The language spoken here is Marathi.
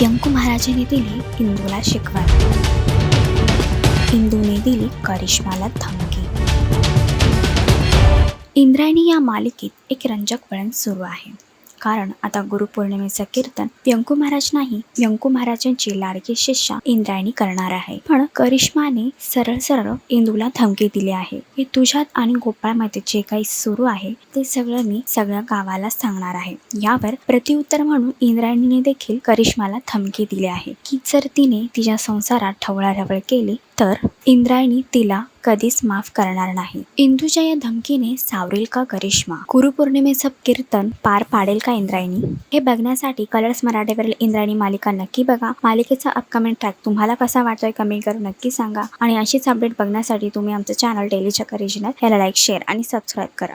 व्यंकू महाराजांनी दिली इंदूला शिकवण. इंदूने दिली करिश्माला धमकी. इंद्रायणी या मालिकेत एक रंजक वळण सुरू आहे. कारण आता गुरुपौर्णिमेचं कीर्तन व्यंकू महाराज नाही व्यंकू महाराजांची लाडकी शिष्या इंद्रायणी करणार आहे. पण करिश्माने सरळ सरळ इंदूला धमकी दिली आहे. की तुझ्यात आणि गोपाळमध्ये जे काही सुरू आहे ते सगळं मी सगळ्या गावाला सांगणार आहे. यावर प्रत्युत्तर म्हणून इंद्रायणीने देखील करिश्माला धमकी दिली आहे. की जर तिने तिच्या संसारात ढवळाढवळ केली तर इंद्रायणी तिला कधीच माफ करणार नाही. इंदूच्या या धमकीने सावरेल का करिश्मा? गुरुपौर्णिमेचं कीर्तन पार पाडेल का इंद्रायणी? हे बघण्यासाठी कलर्स मराठीवरील इंद्रायणी मालिका नक्की बघा. मालिकेचा अपकमिंग ट्रॅक तुम्हाला कसा वाटतोय कमेंट करून नक्की सांगा. आणि अशीच अपडेट बघण्यासाठी तुम्ही आमचं चॅनल डेलीच्या करिजिनल याला लाईक शेअर आणि सबस्क्राईब करा.